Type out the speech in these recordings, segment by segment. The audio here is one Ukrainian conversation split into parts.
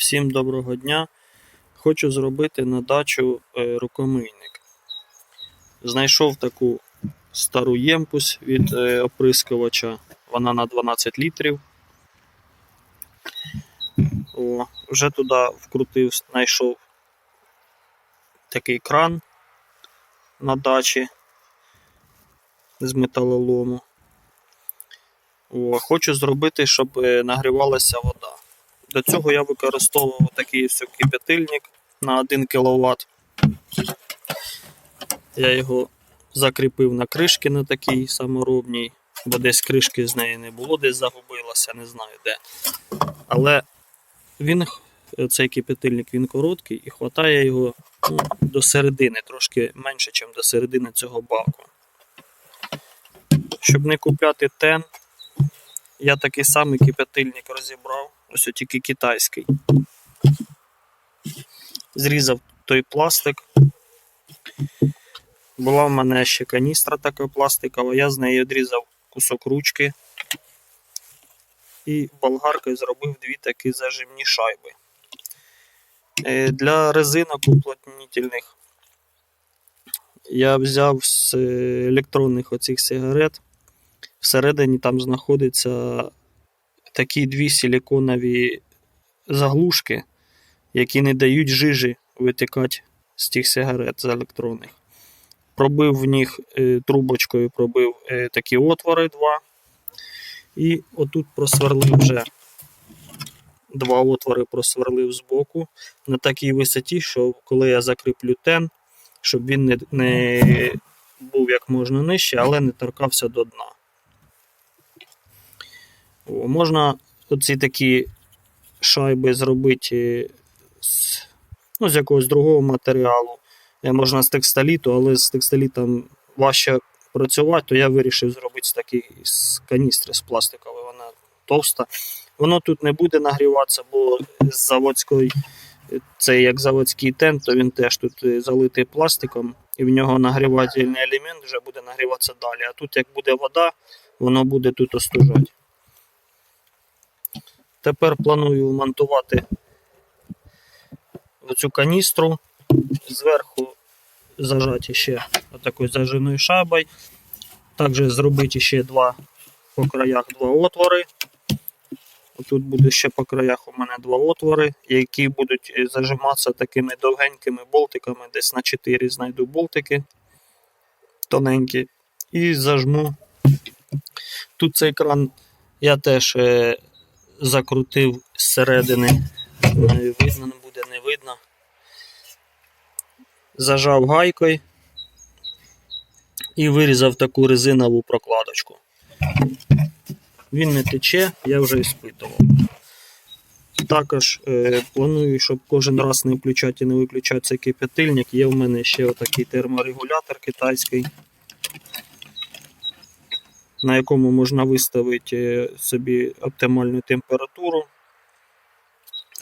Всім доброго дня. Хочу зробити на дачу е, рукомийник. Знайшов таку стару ємпусь від е, оприскувача. Вона на 12 літрів. О, вже туди вкрутив, знайшов такий кран на дачі з металолому. О, хочу зробити, щоб е, нагрівалася вода. До цього я використовував такий кипятильник на 1 кВт. Я його закріпив на кришки на такій саморобній, бо десь кришки з неї не було, десь загубилося, не знаю де. Але він, цей кипятильник він короткий і хватає його ну, до середини, трошки менше, ніж до середини цього баку. Щоб не купляти тен, я такий самий кипятильник розібрав, ось тільки китайський. Зрізав той пластик. Була в мене ще каністра така пластикова, я з неї відрізав кусок ручки і болгаркою зробив дві такі зажимні шайби. Е, Для резинок уплотнительних я взяв з е, електронних оцих сигарет. Всередині там знаходяться такі дві силіконові заглушки, які не дають жижі витікати з тих сигарет з електронних. Пробив в них е, трубочкою, пробив е, такі отвори два. І отут просверлив вже два отвори просверлив збоку на такій висоті, що коли я закріплю тен, щоб він не, не був як можна нижче, але не торкався до дна. Можна оці такі шайби зробити з, ну, з якогось другого матеріалу. Е, Можна з текстоліту, але з текстолітом важче працювати, то я вирішив зробити з такої з каністри з пластикової, вона товста. Воно тут не буде нагріватися, бо з заводської, це як заводський тент, то він теж тут е, залитий пластиком, і в нього нагрівательний елемент вже буде нагріватися далі. А тут як буде вода, воно буде тут остужати. Тепер планую вмонтувати в цю каністру, зверху зажати ще отакою зажимною шайбою. Також зробити ще два по краях два отвори. Тут буде ще по краях у мене два отвори, які будуть зажиматися такими довгенькими болтиками. Десь на 4 знайду болтики тоненькі. І зажму. Тут цей кран я теж е, закрутив зсередини. Не видно, не буде, не видно. Зажав гайкою і вирізав таку резинову прокладочку. Він не тече, я вже іспитував. Також е, планую, щоб кожен раз не включати і не виключати цей кипятильник. Є в мене ще отакий терморегулятор китайський, на якому можна виставити е, собі оптимальну температуру.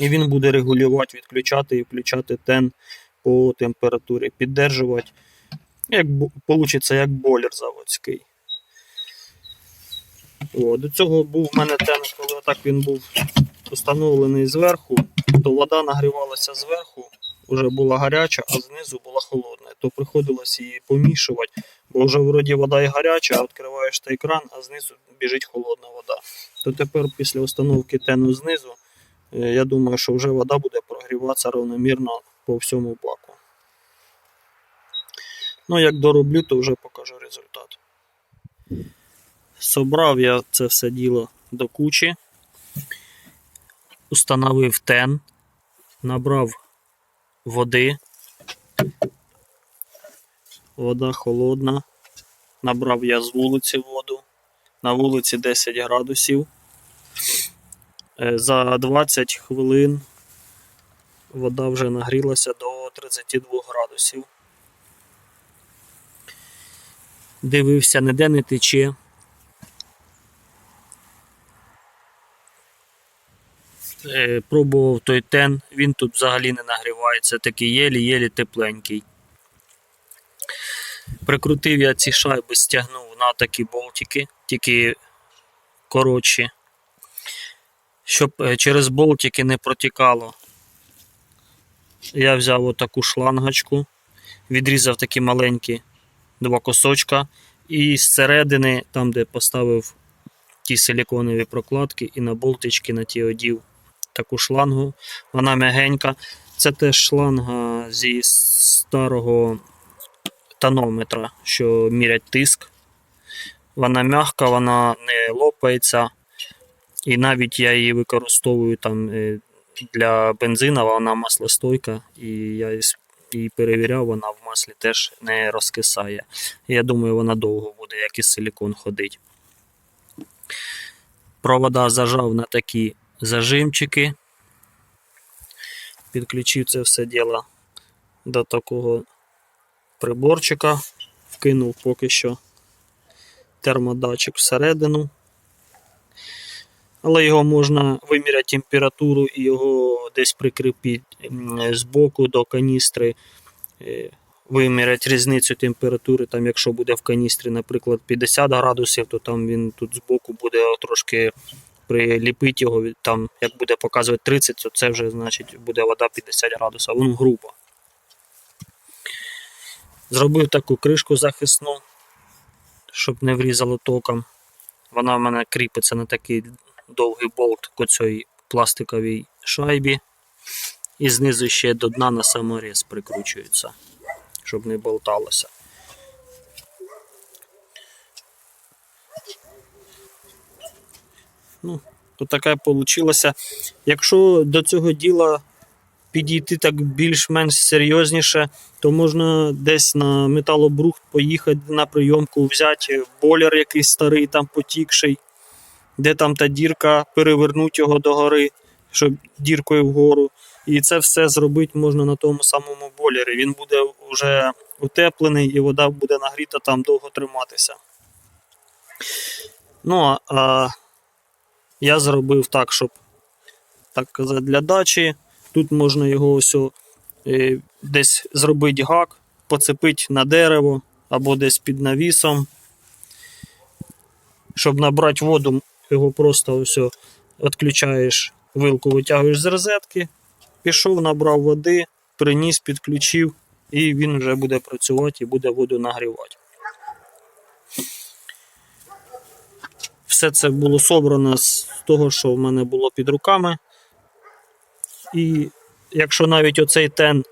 І він буде регулювати, відключати і включати тен по температурі, піддержувати. Як вийде, як бойлер заводський. О, до цього був в мене тен, коли так він був встановлений зверху, то вода нагрівалася зверху, вже була гаряча, а знизу була холодна. То приходилось її помішувати, бо вже вроді вода і гаряча, а відкриваєш той кран, а знизу біжить холодна вода. То тепер після установки тену знизу, е, я думаю, що вже вода буде прогріватися равномірно по всьому баку. Ну, як дороблю, то вже покажу результат. Собрав я це все діло до кучі, установив тен, набрав води. Вода холодна. Набрав я з вулиці воду. На вулиці 10 градусів. Е, За 20 хвилин вода вже нагрілася до 32 градусів. Дивився, ніде не тече. Пробував той тен, він тут взагалі не нагрівається, такий єлі-єлі тепленький. Прикрутив я ці шайби, стягнув на такі болтики, тільки коротші, щоб е, через болтики не протікало я взяв отаку шлангочку, відрізав такі маленькі два кусочка, і зсередини, там, де поставив ті силіконові прокладки, і на болтички на ті одів таку шлангу. Вона м'ягенька. Це теж шланга зі старого тонометра, що мірять тиск. Вона м'яка, вона не лопається. І навіть я її використовую там е, для бензина, вона маслостойка, і я її перевіряв, вона в маслі теж не розкисає. Я думаю, вона довго буде, як і силікон ходить. Провода зажав на такі зажимчики. Підключив це все діло до такого приборчика, вкинув поки що термодатчик всередину. Але його можна виміряти температуру і його десь прикріпити м, збоку до каністри, е, виміряти різницю температури. Там, якщо буде в каністрі, наприклад, 50 градусів, то там він тут збоку буде трошки приліпити його. Там, як буде показувати 30, то це вже значить буде вода 50 градусів, воно грубо. Зробив таку кришку захисну, щоб не врізало током. Вона в мене кріпиться на такий довгий болт к оцій пластиковій шайбі. І знизу ще до дна на саморіз прикручується, щоб не болталося. Ну, то таке вийшло. Якщо до цього діла підійти так більш-менш серйозніше, то можна десь на металобрухт поїхати на прийомку, взяти бойлер якийсь старий, там потікший, де там та дірка, перевернути його догори, щоб діркою вгору. І це все зробити можна на тому самому бойлері. Він буде вже утеплений і вода буде нагріта там довго триматися. Ну, а я зробив так, щоб так казати, для дачі. Тут можна його ось е, десь зробити гак, поцепити на дерево або десь під навісом. Щоб набрати воду, його просто ось відключаєш вилку, витягуєш з розетки, пішов, набрав води, приніс, підключив, і він вже буде працювати і буде воду нагрівати. Все це було собрано з того, що в мене було під руками. І якщо навіть оцей тен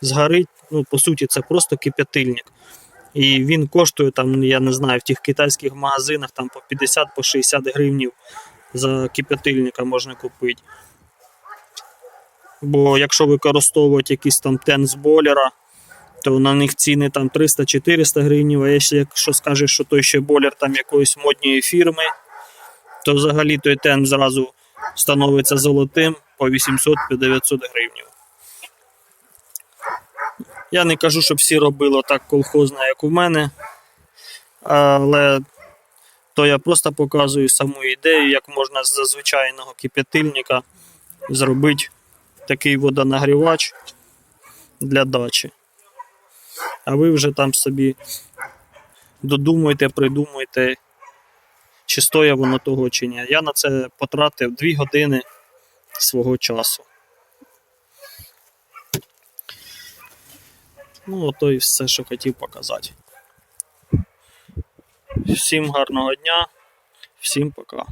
згорить, ну, по суті, це просто кип'ятильник. І він коштує там, я не знаю, в тих китайських магазинах там по 50 по 60 гривнів за кип'ятильника можна купити. Бо якщо використовувати якийсь там тен з бойлера, то на них ціни там 300-400 гривень, а якщо, скажеш, що той ще бойлер там якоїсь модньої фірми, то взагалі той тен зразу становиться золотим по 800-900 гривень. Я не кажу, щоб всі робили так колхозно, як у мене. Але то я просто показую саму ідею, як можна з звичайного кип'ятильника зробити такий водонагрівач для дачі. А ви вже там собі додумуйте, придумуйте, чи стоїть воно того чи ні. Я на це потратив 2 години свого часу. Ну, ото і все, що хотів показати. Всім гарного дня, всім пока.